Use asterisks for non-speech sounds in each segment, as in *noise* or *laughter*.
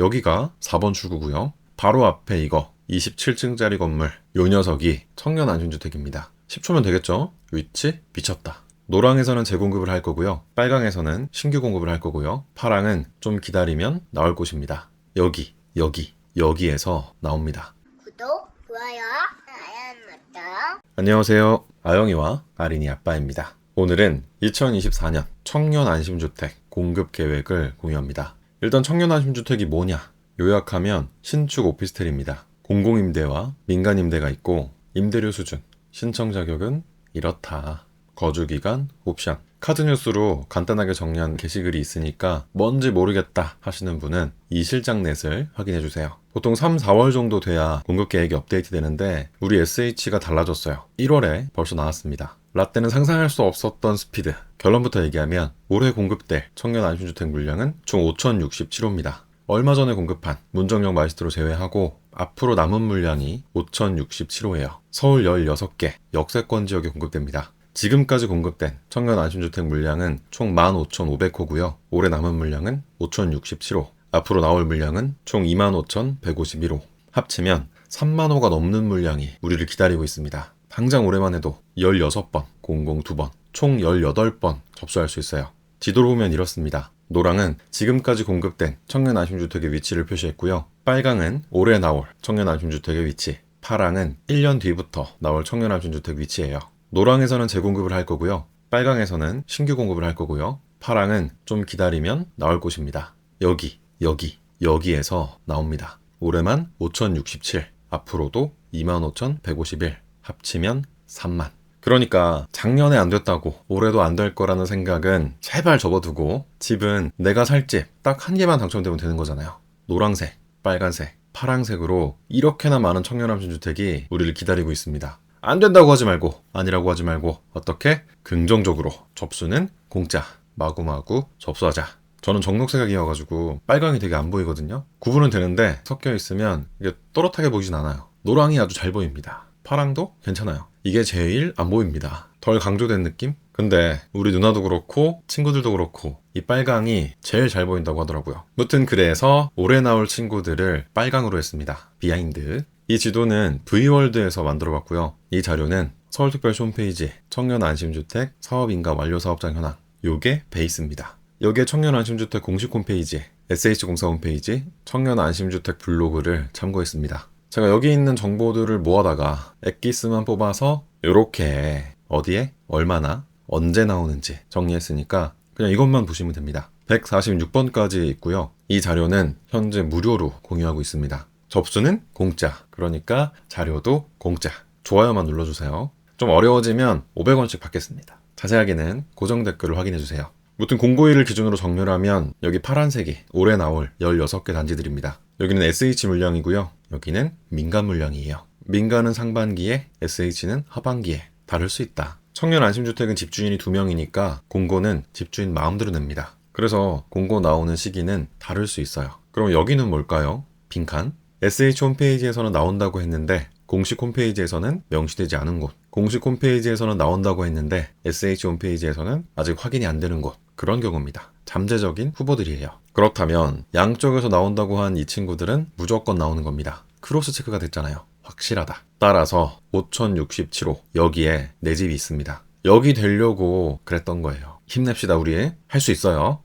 여기가 4번 출구고요. 바로 앞에 이거 27층짜리 건물 요 녀석이 청년 안심주택입니다. 10초면 되겠죠? 위치 미쳤다. 노랑에서는 재공급을 할 거고요. 빨강에서는 신규 공급을 할 거고요. 파랑은 좀 기다리면 나올 곳입니다. 여기, 여기, 여기에서 나옵니다. 구독, 좋아요, 알람 맞다. 안녕하세요. 아영이와 아린이 아빠입니다. 오늘은 2024년 청년 안심주택 공급 계획을 공유합니다. 일단 청년 안심주택이 뭐냐? 요약하면 신축 오피스텔입니다. 공공임대와 민간임대가 있고 임대료 수준, 신청 자격은 이렇다. 거주기간, 옵션. 카드뉴스로 간단하게 정리한 게시글이 있으니까 뭔지 모르겠다 하시는 분은 이 실장 넷을 확인해 주세요. 보통 3, 4월 정도 돼야 공급 계획이 업데이트 되는데 우리 SH가 달라졌어요. 1월에 벌써 나왔습니다. 라떼는 상상할 수 없었던 스피드. 결론부터 얘기하면 올해 공급될 청년 안심주택 물량은 총 5,067호입니다. 얼마 전에 공급한 문정역 마이스트로 제외하고 앞으로 남은 물량이 5,067호예요. 서울 16개 역세권 지역에 공급됩니다. 지금까지 공급된 청년 안심주택 물량은 총 15,500호고요. 올해 남은 물량은 5,067호. 앞으로 나올 물량은 총 25,151호. 합치면 3만 호가 넘는 물량이 우리를 기다리고 있습니다. 당장 올해만 해도 16번, 002번, 총 18번 접수할 수 있어요. 지도를 보면 이렇습니다. 노랑은 지금까지 공급된 청년 안심주택의 위치를 표시했고요. 빨강은 올해 나올 청년 안심주택의 위치, 파랑은 1년 뒤부터 나올 청년 안심주택 위치예요. 노랑에서는 재공급을 할 거고요. 빨강에서는 신규 공급을 할 거고요. 파랑은 좀 기다리면 나올 곳입니다. 여기, 여기, 여기에서 나옵니다. 올해만 5,067, 앞으로도 25,151, 합치면 3만. 그러니까 작년에 안 됐다고 올해도 안 될 거라는 생각은 제발 접어두고 집은 내가 살 집 딱 한 개만 당첨되면 되는 거잖아요. 노란색, 빨간색, 파란색으로 이렇게나 많은 청년암신 주택이 우리를 기다리고 있습니다. 안 된다고 하지 말고 아니라고 하지 말고 어떻게 긍정적으로 접수는 공짜 마구마구 접수하자. 저는 정록색이어가지고 빨강이 되게 안 보이거든요. 구분은 되는데 섞여 있으면 이게 또렷하게 보이진 않아요. 노랑이 아주 잘 보입니다. 파랑도 괜찮아요. 이게 제일 안 보입니다. 덜 강조된 느낌? 근데 우리 누나도 그렇고 친구들도 그렇고 이 빨강이 제일 잘 보인다고 하더라고요. 무튼 그래서 올해 나올 친구들을 빨강으로 했습니다. 비하인드. 이 지도는 V월드에서 만들어 봤고요. 이 자료는 서울특별시 홈페이지 청년 안심주택 사업인가 완료 사업장 현황 요게 베이스입니다. 여기에 청년 안심주택 공식 홈페이지 SH공사 홈페이지 청년 안심주택 블로그를 참고했습니다. 제가 여기 있는 정보들을 모아다가 엑기스만 뽑아서 이렇게 어디에 얼마나 언제 나오는지 정리했으니까 그냥 이것만 보시면 됩니다. 146번까지 있고요. 이 자료는 현재 무료로 공유하고 있습니다. 접수는 공짜. 그러니까 자료도 공짜. 좋아요만 눌러주세요. 좀 어려워지면 500원씩 받겠습니다. 자세하게는 고정 댓글을 확인해주세요. 무튼 공고일을 기준으로 정렬하면 여기 파란색이 올해 나올 16개 단지들입니다. 여기는 SH 물량이고요. 여기는 민간 물량이에요. 민간은 상반기에, SH는 하반기에 다를 수 있다. 청년 안심주택은 집주인이 2명이니까 공고는 집주인 마음대로 냅니다. 그래서 공고 나오는 시기는 다를 수 있어요. 그럼 여기는 뭘까요? 빈칸? SH 홈페이지에서는 나온다고 했는데 공식 홈페이지에서는 명시되지 않은 곳. 공식 홈페이지에서는 나온다고 했는데 SH 홈페이지에서는 아직 확인이 안 되는 곳. 그런 경우입니다. 잠재적인 후보들이에요. 그렇다면 양쪽에서 나온다고 한 이 친구들은 무조건 나오는 겁니다. 크로스 체크가 됐잖아요. 확실하다. 따라서 5067호 여기에 내 집이 있습니다. 여기 되려고 그랬던 거예요. 힘냅시다 우리. 할 수 있어요.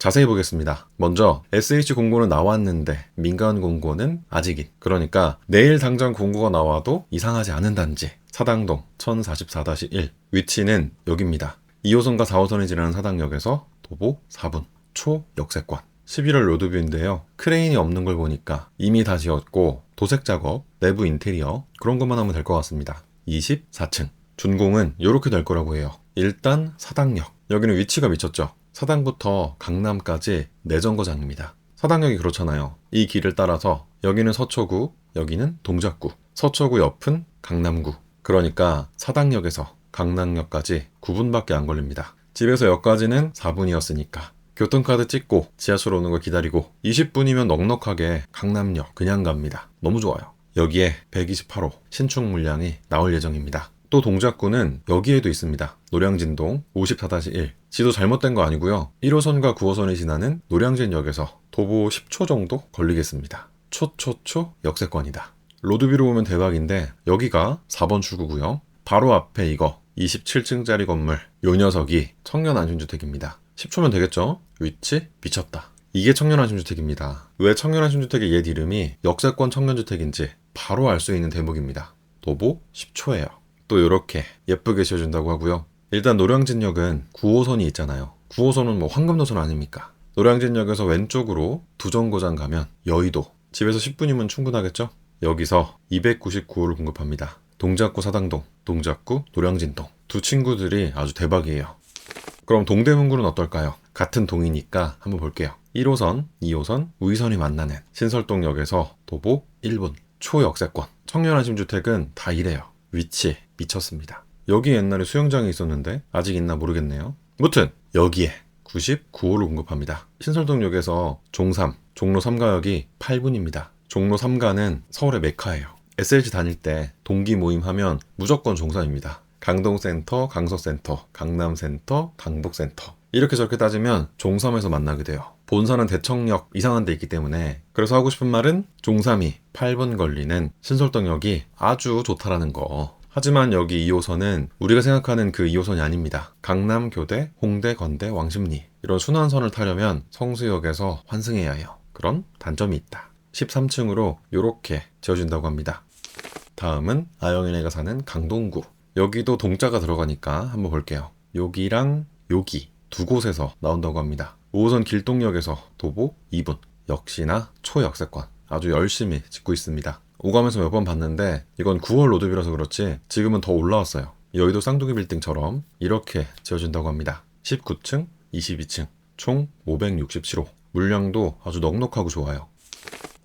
자세히 보겠습니다. 먼저 SH 공고는 나왔는데 민간 공고는 아직인. 그러니까 내일 당장 공고가 나와도 이상하지 않은 단지. 사당동 1044-1. 위치는 여기입니다. 2호선과 4호선이 지나는 사당역에서 도보 4분. 초 역세권. 11월 로드뷰인데요. 크레인이 없는 걸 보니까 이미 다 지었고 도색 작업, 내부 인테리어 그런 것만 하면 될 것 같습니다. 24층. 준공은 이렇게 될 거라고 해요. 일단 사당역. 여기는 위치가 미쳤죠. 사당부터 강남까지 내정거장입니다. 사당역이 그렇잖아요. 이 길을 따라서 여기는 서초구, 여기는 동작구. 서초구 옆은 강남구. 그러니까 사당역에서 강남역까지 9분밖에 안 걸립니다. 집에서 역까지는 4분이었으니까 교통카드 찍고 지하철 오는 거 기다리고 20분이면 넉넉하게 강남역 그냥 갑니다. 너무 좋아요. 여기에 128호 신축 물량이 나올 예정입니다. 또 동작구는 여기에도 있습니다. 노량진동 54-1 지도 잘못된 거 아니고요. 1호선과 9호선이 지나는 노량진역에서 도보 10초 정도 걸리겠습니다. 초초초 역세권이다. 로드뷰로 보면 대박인데 여기가 4번 출구고요. 바로 앞에 이거 27층짜리 건물 요 녀석이 청년 안심주택입니다. 10초면 되겠죠? 위치 미쳤다. 이게 청년 안심주택입니다. 왜 청년 안심주택의 옛 이름이 역세권 청년주택인지 바로 알 수 있는 대목입니다. 도보 10초예요. 또 이렇게 예쁘게 지어준다고 하고요. 일단 노량진역은 9호선이 있잖아요. 9호선은 뭐 황금노선 아닙니까? 노량진역에서 왼쪽으로 두 정거장 가면 여의도. 집에서 10분이면 충분하겠죠? 여기서 299호를 공급합니다. 동작구 사당동, 동작구 노량진동. 두 친구들이 아주 대박이에요. 그럼 동대문구는 어떨까요? 같은 동이니까 한번 볼게요. 1호선, 2호선, 우이선이 만나는 신설동역에서 도보 1분 초역세권. 청년안심주택은 다 이래요. 위치 미쳤습니다. 여기 옛날에 수영장이 있었는데 아직 있나 모르겠네요. 무튼 여기에 99호를 공급합니다. 신설동역에서 종3, 종로 3가역이 8분입니다. 종로 3가는 서울의 메카예요. SLC 다닐 때 동기 모임 하면 무조건 종삼입니다. 강동센터, 강서센터, 강남센터, 강북센터. 이렇게 저렇게 따지면 종3에서 만나게 돼요. 본사는 대청역 이상한 데 있기 때문에 그래서 하고 싶은 말은 종3이 8분 걸리는 신설동역이 아주 좋다라는 거. 하지만 여기 2호선은 우리가 생각하는 그 2호선이 아닙니다. 강남, 교대, 홍대, 건대, 왕십리 이런 순환선을 타려면 성수역에서 환승해야 해요. 그런 단점이 있다. 13층으로 이렇게 지어진다고 합니다. 다음은 아영이네가 사는 강동구. 여기도 동자가 들어가니까 한번 볼게요. 여기랑 여기 두 곳에서 나온다고 합니다. 5호선 길동역에서 도보 2분. 역시나 초역세권. 아주 열심히 짓고 있습니다. 오감에서 몇 번 봤는데 이건 9월 로드뷰라서 그렇지 지금은 더 올라왔어요. 여의도 쌍둥이 빌딩처럼 이렇게 지어진다고 합니다. 19층, 22층, 총 567호. 물량도 아주 넉넉하고 좋아요.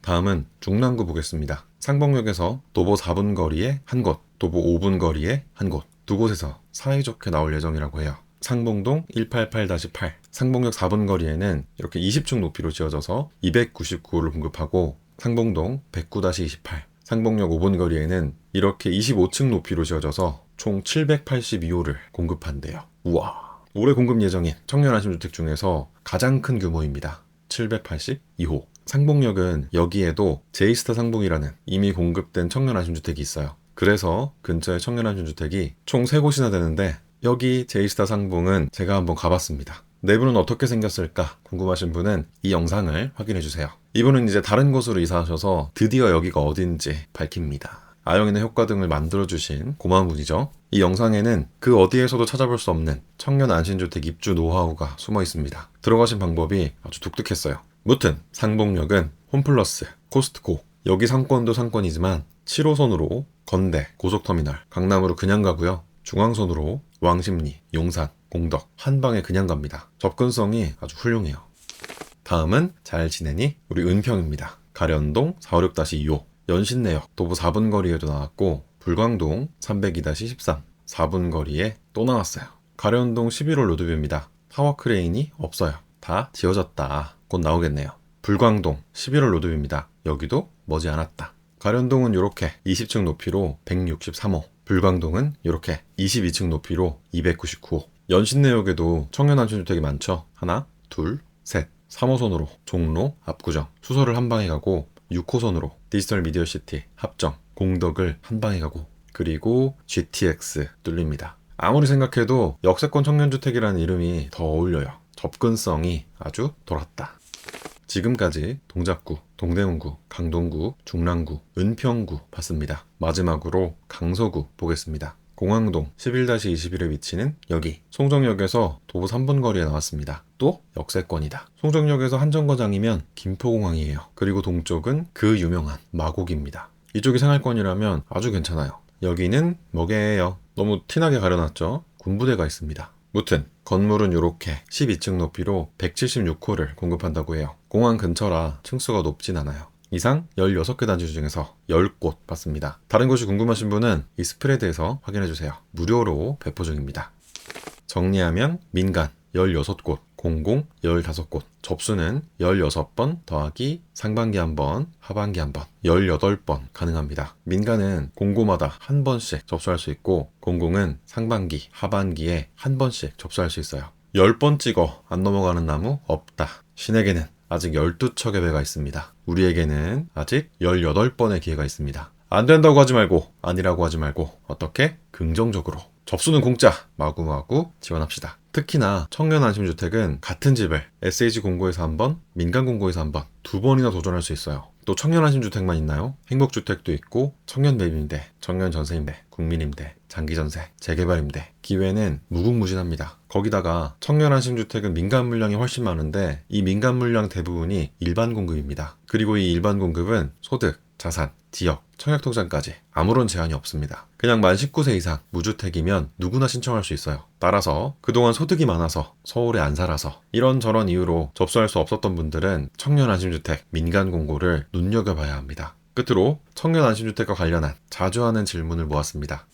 다음은 중랑구 보겠습니다. 상봉역에서 도보 4분 거리에 한 곳, 도보 5분 거리에 한 곳, 두 곳에서 사이좋게 나올 예정이라고 해요. 상봉동 188-8, 상봉역 4분 거리에는 이렇게 20층 높이로 지어져서 299호를 공급하고 상봉동 109-28, 상봉역 5분 거리에는 이렇게 25층 높이로 지어져서 총 782호를 공급한대요. 우와. 올해 공급 예정인 청년 안심주택 중에서 가장 큰 규모입니다. 782호. 상봉역은 여기에도 제이스타 상봉이라는 이미 공급된 청년 안심주택이 있어요. 그래서 근처에 청년 안심주택이 총 3곳이나 되는데 여기 제이스타 상봉은 제가 한번 가봤습니다. 내부는 어떻게 생겼을까 궁금하신 분은 이 영상을 확인해 주세요. 이분은 이제 다른 곳으로 이사하셔서 드디어 여기가 어딘지 밝힙니다. 아영인의 효과 등을 만들어주신 고마운 분이죠. 이 영상에는 그 어디에서도 찾아볼 수 없는 청년 안심주택 입주 노하우가 숨어 있습니다. 들어가신 방법이 아주 독특했어요. 무튼 상봉역은 홈플러스, 코스트코 여기 상권도 상권이지만 7호선으로 건대, 고속터미널, 강남으로 그냥 가고요. 중앙선으로 왕십리, 용산, 공덕 한 방에 그냥 갑니다. 접근성이 아주 훌륭해요. 다음은 잘 지내니 우리 은평입니다. 가련동 456-2호 연신내역 도보 4분 거리에도 나왔고 불광동 302-13 4분 거리에 또 나왔어요. 가련동 11호 로드뷰입니다. 타워 크레인이 없어요. 다 지어졌다. 곧 나오겠네요. 불광동 11월 로드뷰입니다. 여기도 머지 않았다. 가련동은 이렇게 20층 높이로 163호, 불광동은 이렇게 22층 높이로 299호. 연신내역에도 청년 안심주택이 많죠. 하나, 둘, 셋. 3호선으로 종로, 압구정, 수서를 한 방에 가고 6호선으로 디지털 미디어 시티, 합정, 공덕을 한 방에 가고 그리고 GTX 뚫립니다. 아무리 생각해도 역세권 청년주택이라는 이름이 더 어울려요. 접근성이 아주 돌았다. 지금까지 동작구, 동대문구, 강동구, 중랑구, 은평구 봤습니다. 마지막으로 강서구 보겠습니다. 공항동 11-21에 위치는 여기 송정역에서 도보 3분 거리에 나왔습니다. 또 역세권이다. 송정역에서 한정거장이면 김포공항이에요. 그리고 동쪽은 그 유명한 마곡입니다. 이쪽이 생활권이라면 아주 괜찮아요. 여기는 뭐게예요. 너무 티나게 가려놨죠? 군부대가 있습니다. 무튼 건물은 이렇게 12층 높이로 176호를 공급한다고 해요. 공항 근처라 층수가 높진 않아요. 이상 16개 단지 중에서 10곳 받습니다. 다른 곳이 궁금하신 분은 이 스프레드에서 확인해주세요. 무료로 배포 중입니다. 정리하면 민간 16곳, 공공 15곳, 접수는 16번 더하기 상반기 한 번, 하반기 한 번, 18번 가능합니다. 민간은 공고마다 한 번씩 접수할 수 있고, 공공은 상반기, 하반기에 한 번씩 접수할 수 있어요. 10번 찍어 안 넘어가는 나무 없다. 신에게는 아직 12척의 배가 있습니다. 우리에게는 아직 18번의 기회가 있습니다. 안 된다고 하지 말고 아니라고 하지 말고 어떻게? 긍정적으로 접수는 공짜 마구마구 지원합시다. 특히나 청년 안심주택은 같은 집을 SH 공고에서 한 번, 민간 공고에서 한 번, 두 번이나 도전할 수 있어요. 또 청년 안심주택만 있나요? 행복주택도 있고 청년 매입임대, 청년 전세임대, 국민임대, 장기전세, 재개발임대 기회는 무궁무진합니다. 거기다가 청년 안심주택은 민간 물량이 훨씬 많은데 이 민간 물량 대부분이 일반 공급입니다. 그리고 이 일반 공급은 소득, 자산, 지역, 청약통장까지 아무런 제한이 없습니다. 그냥 만 19세 이상 무주택이면 누구나 신청할 수 있어요. 따라서 그동안 소득이 많아서 서울에 안 살아서 이런저런 이유로 접수할 수 없었던 분들은 청년 안심주택 민간 공고를 눈여겨봐야 합니다. 끝으로 청년 안심주택과 관련한 자주 하는 질문을 모았습니다.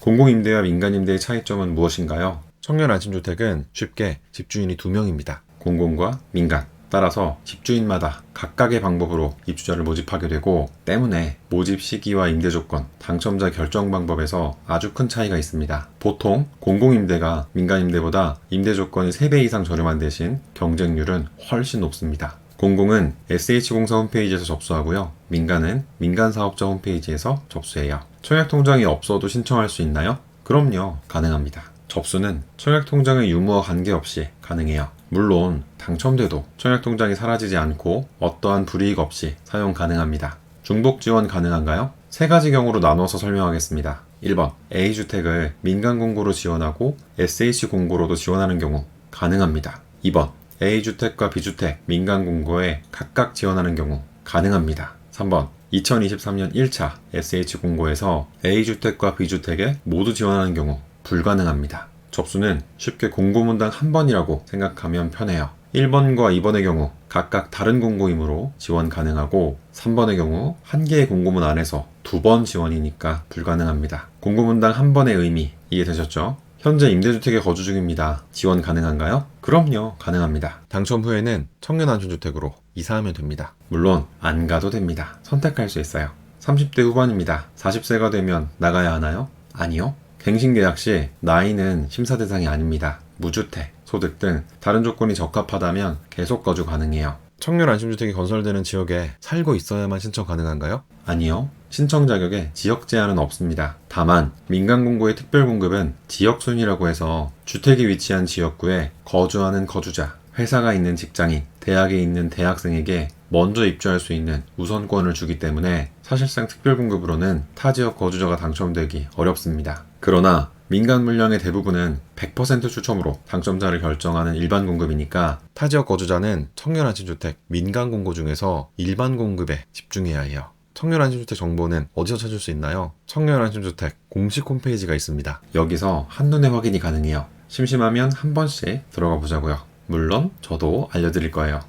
공공임대와 민간임대의 차이점은 무엇인가요? 청년 안심주택은 쉽게 집주인이 두 명입니다. 공공과 민간. 따라서 집주인마다 각각의 방법으로 입주자를 모집하게 되고 때문에 모집 시기와 임대 조건, 당첨자 결정 방법에서 아주 큰 차이가 있습니다. 보통 공공임대가 민간임대보다 임대 조건이 3배 이상 저렴한 대신 경쟁률은 훨씬 높습니다. 공공은 SH공사 홈페이지에서 접수하고요. 민간은 민간사업자 홈페이지에서 접수해요. 청약통장이 없어도 신청할 수 있나요? 그럼요. 가능합니다. 접수는 청약통장의 유무와 관계없이 가능해요. 물론 당첨돼도 청약통장이 사라지지 않고 어떠한 불이익 없이 사용 가능합니다. 중복 지원 가능한가요? 세 가지 경우로 나눠서 설명하겠습니다. 1번 A주택을 민간 공고로 지원하고 SH 공고로도 지원하는 경우 가능합니다. 2번 A주택과 B주택 민간 공고에 각각 지원하는 경우 가능합니다. 3번 2023년 1차 SH 공고에서 A주택과 B주택에 모두 지원하는 경우 불가능합니다. 접수는 쉽게 공고문당 한 번이라고 생각하면 편해요. 1번과 2번의 경우 각각 다른 공고이므로 지원 가능하고 3번의 경우 한 개의 공고문 안에서 두 번 지원이니까 불가능합니다. 공고문당 한 번의 의미 이해되셨죠? 현재 임대주택에 거주 중입니다. 지원 가능한가요? 그럼요, 가능합니다. 당첨 후에는 청년 안심주택으로 이사하면 됩니다. 물론 안 가도 됩니다. 선택할 수 있어요. 30대 후반입니다. 40세가 되면 나가야 하나요? 아니요. 갱신 계약 시 나이는 심사 대상이 아닙니다. 무주택, 소득 등 다른 조건이 적합하다면 계속 거주 가능해요. 청년 안심주택이 건설되는 지역에 살고 있어야만 신청 가능한가요? 아니요. 신청 자격에 지역 제한은 없습니다. 다만 민간 공고의 특별 공급은 지역 순위라고 해서 주택이 위치한 지역구에 거주하는 거주자, 회사가 있는 직장인, 대학에 있는 대학생에게 먼저 입주할 수 있는 우선권을 주기 때문에 사실상 특별 공급으로는 타 지역 거주자가 당첨되기 어렵습니다. 그러나 민간 물량의 대부분은 100% 추첨으로 당첨자를 결정하는 일반 공급이니까 타 지역 거주자는 청년 안심주택 민간 공고 중에서 일반 공급에 집중해야 해요. 청년 안심주택 정보는 어디서 찾을 수 있나요? 청년 안심주택 공식 홈페이지가 있습니다. 여기서 한눈에 확인이 가능해요. 심심하면 한 번씩 들어가 보자고요. 물론 저도 알려드릴 거예요.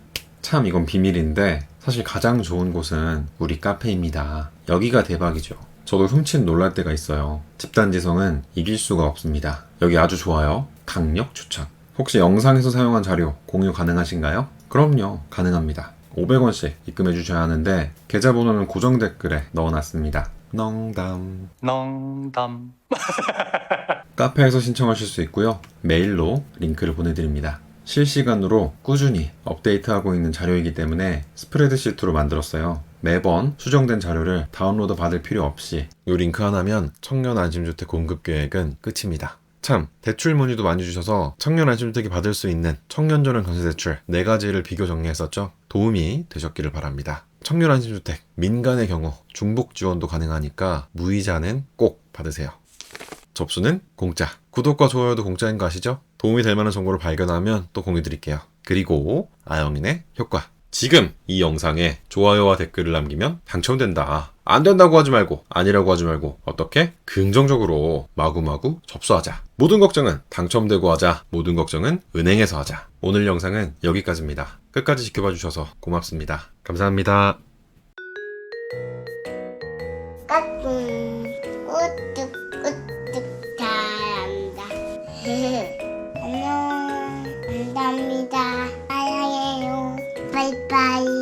참 이건 비밀인데 사실 가장 좋은 곳은 우리 카페입니다. 여기가 대박이죠. 저도 훔친 놀랄 때가 있어요. 집단 지성은 이길 수가 없습니다. 여기 아주 좋아요. 강력 추천. 혹시 영상에서 사용한 자료 공유 가능하신가요? 그럼요. 가능합니다. 500원씩 입금해 주셔야 하는데 계좌번호는 고정 댓글에 넣어놨습니다. 농담. 농담 *laughs* 카페에서 신청하실 수 있고요. 메일로 링크를 보내드립니다. 실시간으로 꾸준히 업데이트하고 있는 자료이기 때문에 스프레드시트로 만들었어요. 매번 수정된 자료를 다운로드 받을 필요 없이 이 링크 하나면 청년 안심주택 공급 계획은 끝입니다. 참 대출 문의도 많이 주셔서 청년 안심주택이 받을 수 있는 청년 전용 건세 대출 네 가지를 비교 정리했었죠. 도움이 되셨기를 바랍니다. 청년 안심주택 민간의 경우 중복 지원도 가능하니까 무이자는 꼭 받으세요. 접수는 공짜. 구독과 좋아요도 공짜인 거 아시죠? 도움이 될 만한 정보를 발견하면 또 공유 드릴게요. 그리고 아영인의 효과. 지금 이 영상에 좋아요와 댓글을 남기면 당첨된다. 안 된다고 하지 말고 아니라고 하지 말고 어떻게 긍정적으로 마구마구 접수하자. 모든 걱정은 당첨되고 하자. 모든 걱정은 은행에서 하자. 오늘 영상은 여기까지입니다. 끝까지 지켜봐 주셔서 고맙습니다. 감사합니다. *laughs* 안녕 감사합니다. 사랑해요. 바이바이.